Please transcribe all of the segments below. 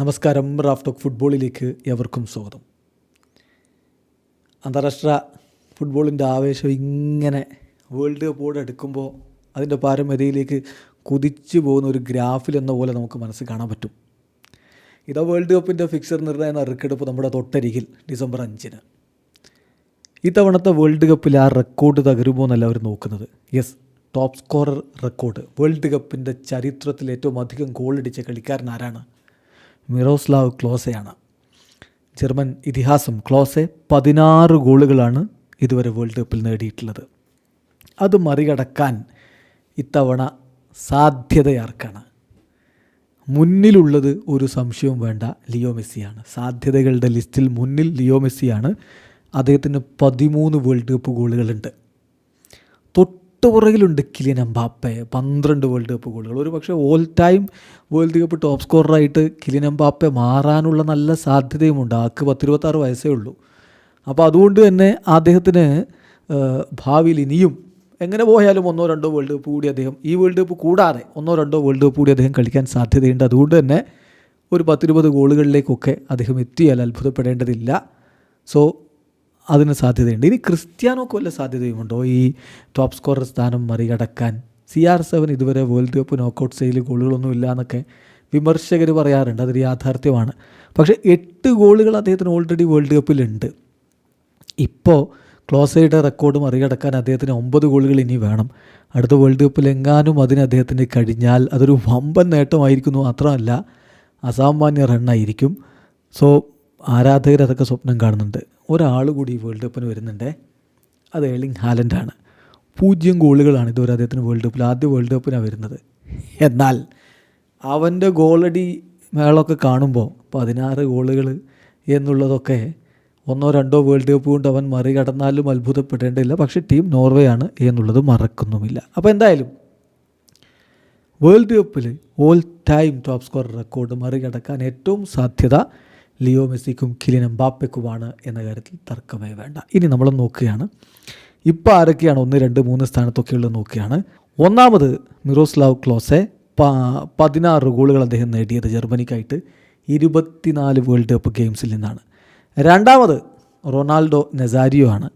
നമസ്കാരം Raf talk ഫുട്ബോളിലേക്ക് എവർക്കും സ്വാഗതം. അന്താരാഷ്ട്ര ഫുട്ബോളിന്റെ ആവേശം ഇങ്ങനെ വേൾഡ് കപ്പോട് എടുക്കുമ്പോൾ അതിന്റെ പാരമ്പര്യയിലേക്ക് കുതിച്ചു പോകുന്ന ഒരു ഗ്രാഫിൽ എന്ന പോലെ നമുക്ക് മനസ്സിൽ കാണാൻ പറ്റും. ഇതാ വേൾഡ് കപ്പിന്റെ ഫിക്സർ നിർണയ നറുക്കെടുപ്പ് നമ്മുടെ തൊട്ടരികിൽ ഡിസംബർ അഞ്ചിന്. ഇത്തവണത്തെ വേൾഡ് കപ്പിൽ ആ റെക്കോർഡ് തകരുമോ എന്നല്ല അവർ നോക്കുന്നത്. Yes top scorer record world കപ്പിന്റെ ചരിത്രത്തിൽ ഏറ്റവും അധികം ഗോൾ ഗോളടിച്ച കളിക്കാരൻ ആരാണ്? മിറോസ്ലാവ് ക്ലോസയാണ്. ജർമ്മൻ ഇതിഹാസം ക്ലോസെ പതിനാറ് ഗോളുകളാണ് ഇതുവരെ വേൾഡ് കപ്പിൽ നേടിയിട്ടുള്ളത്. അത് മറികടക്കാൻ ഇത്തവണ സാധ്യതയാർക്കാണ്. മുന്നിലുള്ളത് ഒരു സംശയവും വേണ്ട ലിയോ മെസ്സിയാണ്. സാധ്യതകളുടെ ലിസ്റ്റിൽ മുന്നിൽ ലിയോ മെസ്സിയാണ്. അദ്ദേഹത്തിന് പതിമൂന്ന് വേൾഡ് കപ്പ് ഗോളുകളുണ്ട്. തൊട്ടുപുറകിലുണ്ട് കിലിയൻ എംബാപ്പെ. പന്ത്രണ്ട് വേൾഡ് കപ്പ് ഗോളുകൾ. ഒരു പക്ഷേ all time world cup top സ്കോററായിട്ട് Kylian Mbappe മാറാനുള്ള നല്ല സാധ്യതയുമുണ്ട്. ആക്ക് പത്തിരുപത്താറ് വയസ്സേ ഉള്ളൂ. അപ്പോൾ അതുകൊണ്ട് തന്നെ അദ്ദേഹത്തിന് ഭാവിയിൽ ഇനിയും എങ്ങനെ പോയാലും ഒന്നോ രണ്ടോ വേൾഡ് കപ്പ് കൂടി അദ്ദേഹം ഈ വേൾഡ് കപ്പ് കൂടാതെ ഒന്നോ രണ്ടോ വേൾഡ് കപ്പ് കൂടി അദ്ദേഹം കളിക്കാൻ സാധ്യതയുണ്ട്. അതുകൊണ്ട് തന്നെ ഒരു പത്തിരുപത് ഗോളുകളിലേക്കൊക്കെ അദ്ദേഹം എത്തിയാൽ അത്ഭുതപ്പെടേണ്ടതില്ല. സോ അതിന് സാധ്യതയുണ്ട്. ഇനി ക്രിസ്ത്യാനോക്ക് വല്ല സാധ്യതയുമുണ്ടോ? ഈ ടോപ്പ് സ്കോറർ സ്ഥാനം മറികടക്കാൻ സി ആർ സെവൻ ഇതുവരെ വേൾഡ് കപ്പ് നോക്കൗട്ട് സെയിൽ ഗോളുകളൊന്നും ഇല്ല എന്നൊക്കെ വിമർശകർ പറയാറുണ്ട്. അതൊരു യാഥാർത്ഥ്യമാണ്. പക്ഷേ എട്ട് ഗോളുകൾ അദ്ദേഹത്തിന് ഓൾറെഡി വേൾഡ് കപ്പിലുണ്ട് ഇപ്പോൾ ക്ലോസയുടെ റെക്കോർഡ് മറികടക്കാൻ അദ്ദേഹത്തിന് ഒമ്പത് ഗോളുകൾ ഇനി വേണം. അടുത്ത വേൾഡ് കപ്പിൽ എങ്ങാനും അതിന് അദ്ദേഹത്തിന് കഴിഞ്ഞാൽ അതൊരു വമ്പൻ നേട്ടമായിരിക്കുന്നു മാത്രമല്ല അസാമാന്യ റണ്ണായിരിക്കും സോ ആരാധകർ അതൊക്കെ സ്വപ്നം കാണുന്നുണ്ട്. ഒരാൾ കൂടി വേൾഡ് കപ്പിന് വരുന്നുണ്ട്. അത് ഏളിങ് ഹാലൻഡാണ് പൂജ്യം ഗോളുകളാണ് ഇതുവരെ അദ്ദേഹത്തിന് വേൾഡ് കപ്പിൽ ആദ്യ വേൾഡ് കപ്പിനാണ് വരുന്നത്. എന്നാൽ അവന്റെ ഗോളടി മേളൊക്കെ കാണുമ്പോൾ പതിനാറ് ഗോളുകൾ എന്നുള്ളതൊക്കെ ഒന്നോ രണ്ടോ വേൾഡ് കപ്പ് കൊണ്ട് അവൻ മറികടന്നാലും അത്ഭുതപ്പെടേണ്ടതില്ല. പക്ഷേ ടീം നോർവേ ആണ് എന്നുള്ളത് മറക്കുന്നുമില്ല. അപ്പോൾ എന്തായാലും വേൾഡ് കപ്പിൽ all time top score record മറികടക്കാൻ ഏറ്റവും സാധ്യത ലിയോ മെസ്സിക്കും കിലിൻ എംബാപ്പയ്ക്കുമാണ് എന്ന കാര്യത്തിൽ തർക്കമേ വേണ്ട. ഇനി നമ്മൾ നോക്കുകയാണ്. ഇപ്പോൾ ആരൊക്കെയാണ് ഒന്ന് രണ്ട് മൂന്ന് സ്ഥാനത്തൊക്കെ ഉള്ളത് നോക്കുകയാണ്. ഒന്നാമത് മിറോസ്ലാവ് ക്ലോസെ. പതിനാറ് ഗോളുകൾ അദ്ദേഹം നേടിയത് ജർമ്മനിക്കായിട്ട് ഇരുപത്തിനാല് വേൾഡ് കപ്പ് ഗെയിംസിൽ നിന്നാണ്. രണ്ടാമത് റൊണാൾഡോ നെസാരിയോ ആണ്.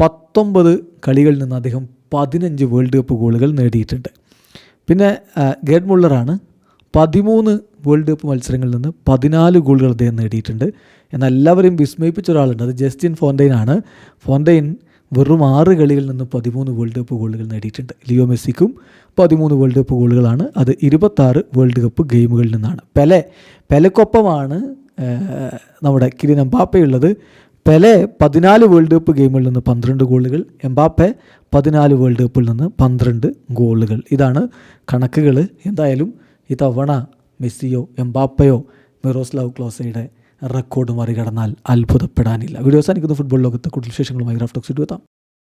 പത്തൊമ്പത് കളികളിൽ നിന്ന് അദ്ദേഹം പതിനഞ്ച് വേൾഡ് കപ്പ് ഗോളുകൾ നേടിയിട്ടുണ്ട്. പിന്നെ ഗേഡ് മുള്ളറാണ് പതിമൂന്ന് വേൾഡ് കപ്പ് മത്സരങ്ങളിൽ നിന്ന് പതിനാല് ഗോളുകൾ അദ്ദേഹം നേടിയിട്ടുണ്ട്. എന്നാൽ എല്ലാവരെയും വിസ്മയിപ്പിച്ച ഒരാളുണ്ട്. അത് ജസ്റ്റിൻ ഫോണ്ടൈൻ ആണ് ഫോണ്ടൈൻ വെറും ആറ് കളികളിൽ നിന്ന് പതിമൂന്ന് വേൾഡ് കപ്പ് ഗോളുകൾ നേടിയിട്ടുണ്ട്. ലിയോ മെസ്സിക്കും പതിമൂന്ന് വേൾഡ് കപ്പ് ഗോളുകളാണ് അത് ഇരുപത്താറ് വേൾഡ് കപ്പ് ഗെയിമുകളിൽ നിന്നാണ്. പെലെ പെലക്കൊപ്പമാണ് നമ്മുടെ കിലിൻ എംബാപ്പയുള്ളത് പെലെ പതിനാല് വേൾഡ് കപ്പ് ഗെയിമുകളിൽ നിന്ന് പന്ത്രണ്ട് ഗോളുകൾ എംബാപ്പെ പതിനാല് വേൾഡ് കപ്പിൽ നിന്ന് പന്ത്രണ്ട് ഗോളുകൾ ഇതാണ് കണക്കുകൾ. എന്തായാലും ഇത്തവണ മെസ്സിയോ എംബാപ്പയോ മിറോസ്ലാവ് ക്ലോസയുടെ റെക്കോർഡ് മറികടന്നാൽ അത്ഭുതപ്പെടാനില്ല. വീഡിയോ അവസാനിക്കുന്ന. ഫുട്ബോൾ ലോകത്തെ കൂടുതൽ വിശേഷങ്ങളുമായി ഗ്രാഫ്റ്റോക്സ് എത്താം